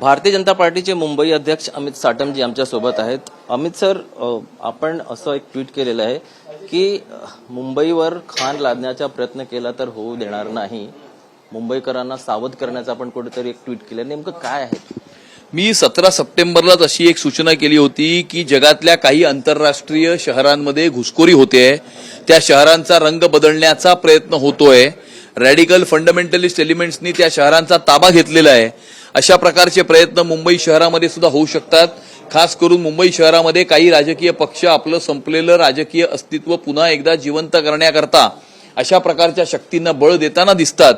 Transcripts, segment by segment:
भारतीय जनता पार्टीचे मुंबई अध्यक्ष अमित साटमजी आमच्यासोबत आहेत. अमित सर आपण असं एक ट्विट केलेलं आहे की मुंबईवर खाण लादण्याचा प्रयत्न केला तर होऊ देणार नाही. मुंबईकरांना सावध करण्याचा आपण कुठेतरी एक ट्विट केलं. नेमकं काय आहे? मी सतरा सप्टेंबरलाच अशी एक सूचना केली होती की जगातल्या काही आंतरराष्ट्रीय शहरांमध्ये घुसखोरी होते त्या शहरांचा रंग बदलण्याचा प्रयत्न होतोय. रॅडिकल फंडामेंटलिस्ट एलिमेंट्सनी त्या शहरांचा ताबा घेतलेला आहे. अशा प्रकारचे प्रयत्न मुंबई शहरामध्ये सुद्धा होऊ शकतात. खास करून मुंबई शहरामध्ये काही राजकीय पक्ष आपलं संपलेलं राजकीय अस्तित्व पुन्हा एकदा जिवंत करण्याकरता अशा प्रकारच्या शक्तींना बळ देताना दिसतात.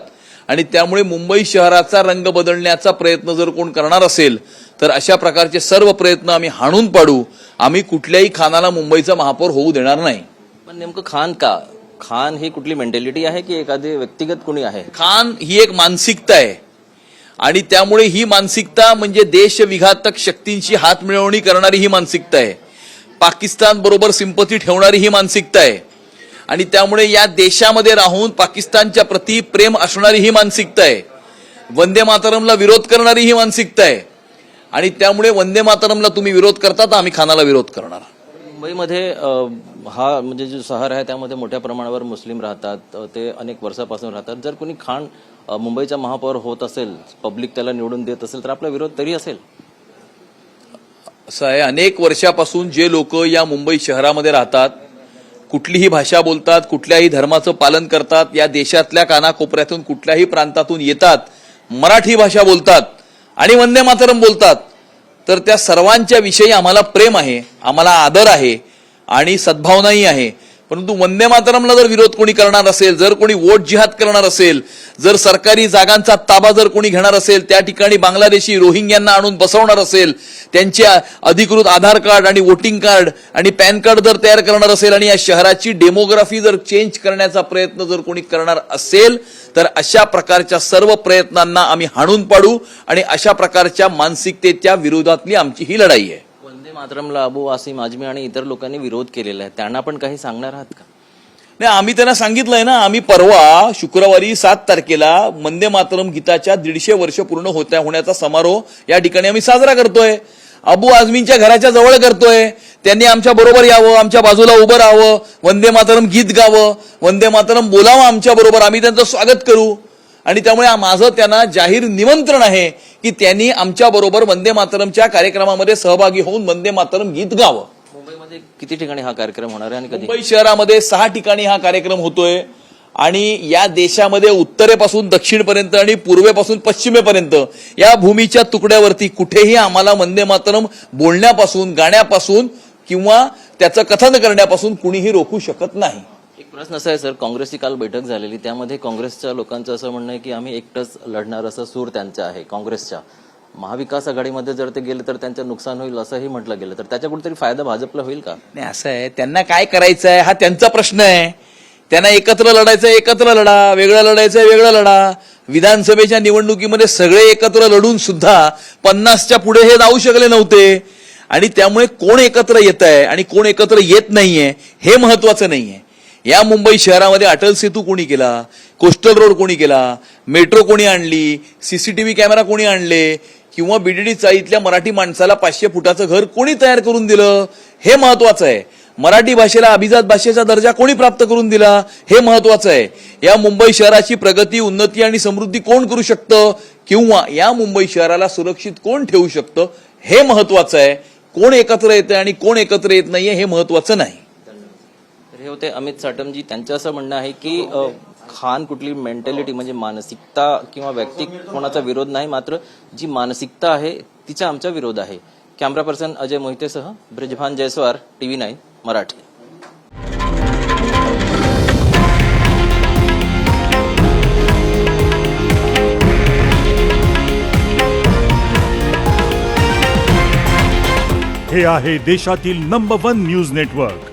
आणि त्यामुळे मुंबई शहराचा रंग बदलण्याचा प्रयत्न जर कोण करणार असेल तर अशा प्रकारचे सर्व प्रयत्न आम्ही हाणून पाडू. आम्ही कुठल्याही खानाला मुंबईचा महापौर होऊ देणार नाही. पण नेमकं खान का? खान ही कुठली मेंटॅलिटी आहे की एखादी व्यक्तिगत कुणी आहे? खान ही एक मानसिकता आहे. आणि त्यामुळे ही मानसिकता म्हणजे देशविघातक शक्तींची हात मिळवणी करणारी ही मानसिकता आहे. पाकिस्तान बरोबर सिंपती ठेवणारी ही मानसिकता आहे. आणि त्यामुळे या देशामध्ये राहून पाकिस्तानच्या प्रती प्रेम असणारी ही मानसिकता आहे. वंदे मातरमला विरोध करणारी ही मानसिकता आहे. आणि त्यामुळे वंदे मातरमला तुम्ही विरोध करता तर आम्ही खानाला विरोध करणार मुंबईमध्ये हा म्हणजे जो शहर आहे त्यामध्ये मोठ्या प्रमाणावर मुस्लिम राहतात ते अनेक वर्षापासून राहतात. जर कोणी खाण मुंबईचा महापौर होत असेल पब्लिक त्याला निवडून देत असेल तर आपला विरोध तरी असेल. असं आहे. अनेक वर्षापासून जे लोक या मुंबई शहरामध्ये राहतात कुठलीही भाषा बोलतात कुठल्याही धर्माचं पालन करतात या देशातल्या कानाकोपऱ्यातून कुठल्याही प्रांतातून येतात मराठी भाषा बोलतात आणि वंदे मातरम बोलतात. तर त्या सर्वांच्या विषयी आम्हाला प्रेम आहे आम्हाला आदर आहे आणि सद्भावनाही आहे. परंतु वंदे मातरमला जर विरोध कोणी करणार असेल जर कोणी वोट जिहाद करणार असेल जर सरकारी जागांचा ताबा जर कोणी घेणार असेल त्या ठिकाणी बांगलादेशी रोहिंग्यांना आणून बसवणार असेल त्यांचे अधिकृत आधार कार्ड आणि वोटिंग कार्ड आणि पॅन कार्ड जर तयार करणार असेल आणि या शहराची डेमोग्राफी जर चेंज करण्याचा प्रयत्न जर कोणी करणार असेल तर अशा प्रकारच्या सर्व प्रयत्नांना आम्ही हाणून पाडू आणि अशा प्रकारच्या मानसिकतेच्या विरोधातली आमची ही लढाई आहे. मातरमला अबू वासिम आजमी आणि इतर लोकांनी विरोध केलेला आहे. त्यांना पण काही सांगणार आहात का? नाही आम्ही त्यांना सांगितलंय ना आम्ही परवा शुक्रवारी सात तारखेला वंदे मातरम गीताच्या दीडशे वर्ष पूर्ण होत्या होण्याचा समारोह या ठिकाणी आम्ही साजरा करतोय. अबू आझमींच्या घराच्या जवळ करतोय. त्यांनी आमच्या बरोबर यावं आमच्या बाजूला उभं राहावं वंदे मातरम गीत गावं वंदे मातरम बोलावं आमच्या बरोबर. आम्ही त्यांचं स्वागत करू. आणि त्यामुळे माझं त्यांना जाहीर निमंत्रण आहे की त्यांनी आमच्या बरोबर वंदे मातरमच्या कार्यक्रमामध्ये सहभागी होऊन वंदे मातरम गीत गावं. मुंबईमध्ये किती ठिकाणी हा कार्यक्रम होणार आहे आणि कधी? मुंबई शहरामध्ये सहा ठिकाणी हा कार्यक्रम होतोय आणि या देशामध्ये उत्तरेपासून दक्षिणपर्यंत आणि पूर्वेपासून पश्चिमेपर्यंत या भूमीच्या तुकड्यावरती कुठेही आम्हाला वंदे मातरम बोलण्यापासून गाण्यापासून किंवा त्याचं कथन करण्यापासून कुणीही रोखू शकत नाही. एक प्रश्न असा आहे सर काँग्रेसची काल बैठक झालेली त्यामध्ये काँग्रेसच्या लोकांचं असं म्हणणं आहे की आम्ही एकटंच लढणार असं सूर त्यांचा आहे काँग्रेसच्या. महाविकास आघाडीमध्ये जर ते गेले तर त्यांचं नुकसान होईल असंही म्हटलं गेलं. तर त्याच्या कुठेतरी फायदा भाजपला होईल का? नाही असं आहे. त्यांना काय करायचं आहे हा त्यांचा प्रश्न आहे. त्यांना एकत्र लढायचं एकत्र लढा. वेगळं लढायचं आहे, वेगळं लढा. विधानसभेच्या निवडणुकीमध्ये सगळे एकत्र लढून सुद्धा पन्नासच्या पुढे हे जाऊ शकले नव्हते. आणि त्यामुळे कोण एकत्र येत आहे आणि कोण एकत्र येत नाहीये हे महत्वाचं नाहीये. या मुंबई शहरामध्ये अटल सेतू कोणी केला? कोस्टल रोड कोणी केला? मेट्रो कोणी आणली? सीसीटीव्ही कॅमेरा कोणी आणले? किंवा बीडीडी चाळीतल्या मराठी माणसाला पाचशे फुटाचं घर कोणी तयार करून दिलं? हे महत्वाचं आहे. मराठी भाषेला अभिजात भाषेचा दर्जा कोणी प्राप्त करून दिला? हे महत्वाचं आहे. या मुंबई शहराची प्रगती उन्नती आणि समृद्धी कोण करू शकतं? किंवा या मुंबई शहराला सुरक्षित कोण ठेवू शकतं? हे महत्वाचं आहे. कोण एकत्र येतं आणि कोण एकत्र येत नाहीये हे महत्वाचं नाही. हे होते अमित साटमजी. त्यांचं असं म्हणणं आहे की खान कुठली मेंटॅलिटी म्हणजे मानसिकता किंवा व्यक्ती कोणाचा विरोध नाही मात्र जी मानसिकता आहे तिचा आमचा विरोध आहे. कॅमेरा पर्सन अजय मोहितेसह ब्रिजभान जयस्वार टीव्ही नाईन मराठी. हे आहे देशातील नंबर वन न्यूज नेटवर्क